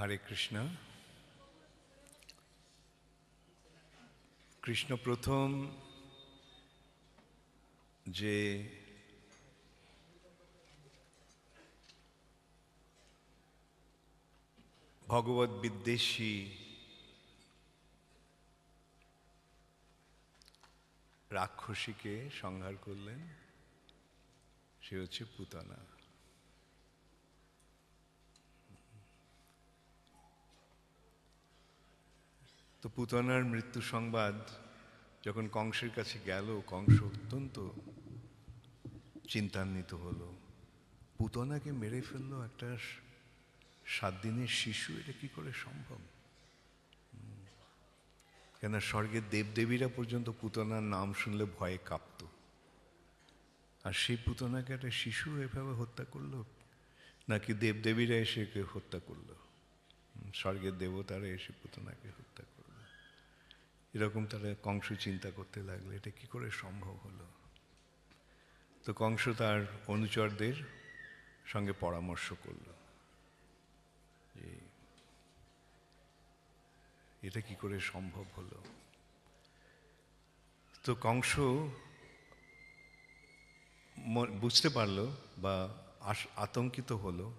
হরে কৃষ্ণ। কৃষ্ণ প্রথম যে ভগবত বিদ্বেষী রাক্ষসীকে সংহার করলেন সে হচ্ছে পুতনা। তো পুতনার মৃত্যু সংবাদ যখন কংসের কাছে গেল, কংস অত্যন্ত চিন্তান্বিত হলো। পুতনাকে মেরে ফেলল একটা সাত দিনের শিশু, এটা কি করে সম্ভব। কেন স্বর্গের দেবদেবীরা পর্যন্ত পুতনার নাম শুনলে ভয়ে কাঁপত। আর সেই পুতনাকে একটা শিশু এভাবে হত্যা করল? নাকি দেবদেবীরা এসে হত্যা করল? স্বর্গের দেবতারা এসে পুতনাকে হত্যা এরকম তারা কংস চিন্তা করতে লাগল এটা কি করে সম্ভব হলো? তো কংস তার অনুচরদের সঙ্গে পরামর্শ করল। যে এটা কি করে সম্ভব হলো? তো কংস বুঝতে পারল বা আতঙ্কিত হলো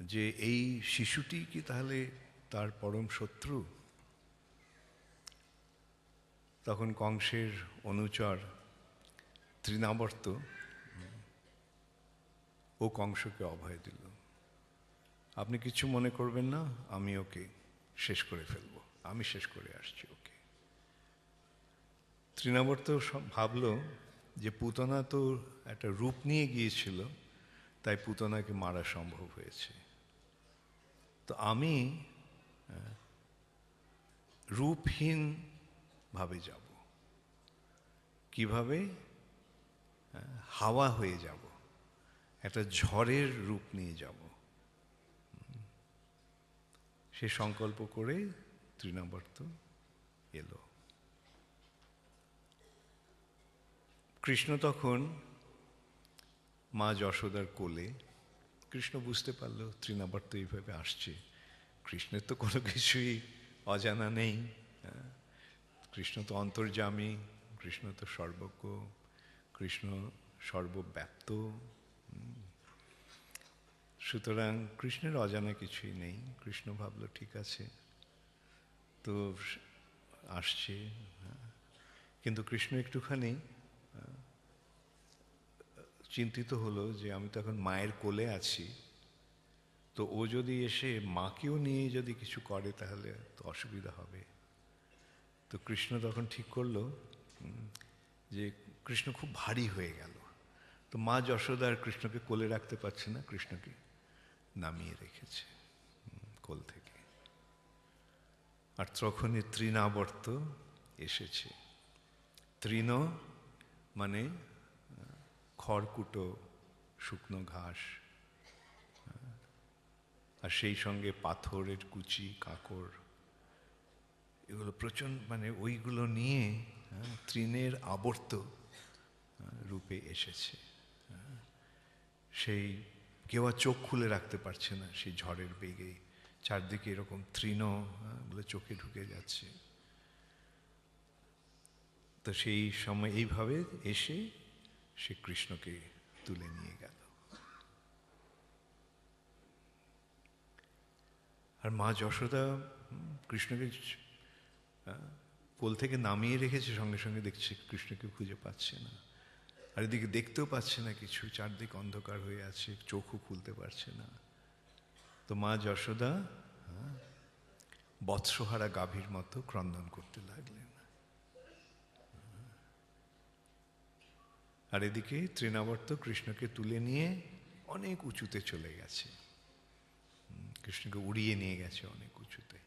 যে এই শিশুটি কি তাহলে তার পরম শত্রু? তখন কংসের অনুচর তৃণাবর্ত ও কংসকে অভয় দিল। আপনি কিছু মনে করবেন না, আমি ওকে শেষ করে ফেলব। আমি শেষ করে আসছি ওকে। তৃণাবর্ত ভাবলো যে পুতনা তো একটা রূপ নিয়ে গিয়েছিল, তাই পুতনাকে মারা সম্ভব হয়েছে। তো আমি রূপহীন ভাবে যাব। কীভাবে? হাওয়া হয়ে যাব। একটা ঝড়ের রূপ নিয়ে যাব। সে সংকল্প করে তৃণাবর্ত এলো। কৃষ্ণ তখন মা যশোদার কোলে, কৃষ্ণ বুঝতে পারল তৃণাবর্ত এইভাবে আসছে। কৃষ্ণের তো কোনো কিছুই অজানা নেই। কৃষ্ণ তো অন্তর্যামী, কৃষ্ণ তো সর্বজ্ঞ, কৃষ্ণ সর্বব্যাপ্ত সুতরাং কৃষ্ণের অজানা কিছুই নেই, কৃষ্ণ ভাবলো ঠিক আছে, তো আসছে হ্যাঁ। কিন্তু কৃষ্ণ একটুখানি চিন্তিত হলো যে আমি তো এখন মায়ের কোলে আছি, তো ও যদি এসে মাকেও নিয়ে যদি কিছু করে তাহলে তো অসুবিধা হবে তো কৃষ্ণ তখন ঠিক করল যে কৃষ্ণ খুব ভারী হয়ে গেল। তো মা যশোদা আর কৃষ্ণকে কোলে রাখতে পারছে না, কৃষ্ণকে নামিয়ে রেখেছে কোল থেকে। আর তখনই তৃণাবর্ত এসেছে। তৃণ মানে খড়কুটো, শুকনো ঘাস আর সেই সঙ্গে পাথরের কুচি কাকড় এগুলো প্রচণ্ড মানে ওইগুলো নিয়ে হ্যাঁ, তৃণের আবর্ত হ্যাঁ, রূপে এসেছে হ্যাঁ। সেই কেউ আর চোখ খুলে রাখতে পারছে না সেই ঝড়ের বেগে। চারদিকে এরকম তৃণগুলো চোখে ঢুকে যাচ্ছে। তো সেই সময় এইভাবে এসে সে কৃষ্ণকে তুলে নিয়ে গেল। আর মা যশোদা কৃষ্ণকে কোল থেকে নামিয়ে রেখেছে সঙ্গে সঙ্গে দেখছে কৃষ্ণকে খুঁজে পাচ্ছে না। আর এদিকে দেখতেও পাচ্ছে না কিছু চারদিক অন্ধকার হয়ে আছে চোখও খুলতে পারছে না। তো মা যশোদা হ্যাঁ, বৎসহারা গাভীর মতো ক্রন্দন করতে লাগলেন। আর এদিকে তৃণাবর্ত কৃষ্ণকে তুলে নিয়ে অনেক উঁচুতে চলে গেছে। কৃষ্ণকে উড়িয়ে নিয়ে গেছে অনেক উঁচুতে।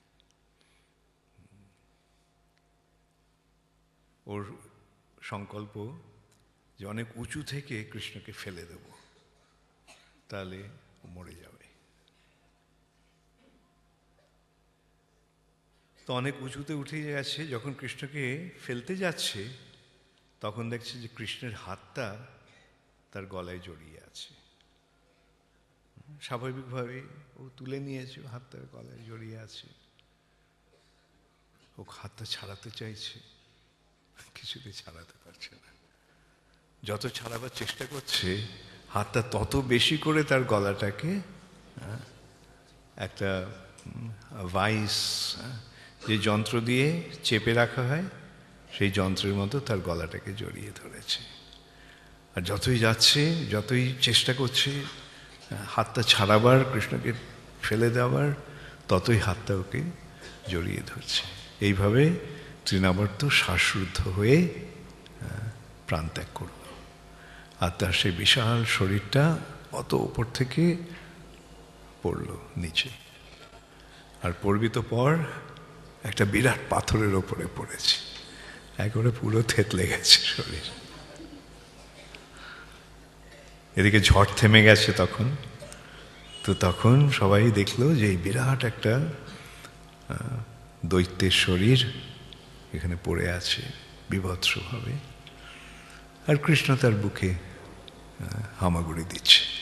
ওর সংকল্প যে অনেক উঁচু থেকে কৃষ্ণকে ফেলে দেব। তাহলে মরে যাবে। তো অনেক উঁচুতে উঠে গেছে, যখন কৃষ্ণকে ফেলতে যাচ্ছে, তখন দেখছে যে কৃষ্ণের হাতটা তার গলায় জড়িয়ে আছে। স্বাভাবিকভাবে ও তুলে নিয়েছে, হাতটা গলায় জড়িয়ে আছে। ও হাতটা ছাড়াতে চাইছে। কিছুতে ছাড়াতে পারছে না। যত ছাড়াবার চেষ্টা করছে, হাতটা তত বেশি করে তার গলাটাকে একটা ভাইস যে যন্ত্র দিয়ে চেপে রাখা হয়, সেই যন্ত্রের মতো তার গলাটাকে জড়িয়ে ধরেছে। আর যতই যাচ্ছে, যতই চেষ্টা করছে হাতটা ছাড়াবার, কৃষ্ণকে ফেলে দেওয়ার, ততই হাতটা ওকে জড়িয়ে ধরছে। এইভাবে তৃণাবর্ত শ্বাসরুদ্ধ হয়ে প্রাণ ত্যাগ করল। আর তার সেই বিশাল শরীরটা অত ওপর থেকে পড়ল নিচে। আর পড়বি তো পর একটা বিরাট পাথরের ওপরে পড়েছে। একবারে পুরো থেতলে গেছে শরীর। এদিকে ঝড় থেমে গেছে তখন। তো তখন সবাই দেখল যে এই বিরাট একটা দৈত্যের শরীর এখানে পড়ে আছে বিভৎসভাবে আর কৃষ্ণ তার বুকে হামাগুড়ি দিচ্ছে।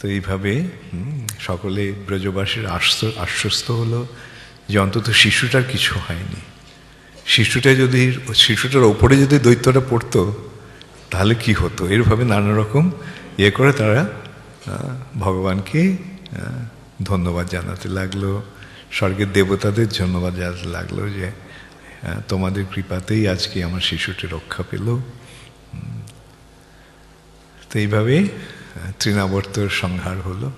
তো এইভাবে সকলে ব্রজবাসীর আশ্ব- আশ্বস্ত হলো যে অন্তত শিশুটার কিছু হয়নি। শিশুটা যদি, শিশুটার ওপরে যদি দৈত্যটা পড়তো, তাহলে কি হতো? এরভাবে নানা রকম ইয়ে করে তারা ভগবানকে ধন্যবাদ জানাতে লাগল। স্বর্গের দেবতাদের ধন্যবাদ জানাতে লাগল যে তোমাদের কৃপাতেই আজকে আমার শিশুটি রক্ষা পেল। তো এইভাবে তৃণাবর্তর সংহার হলো।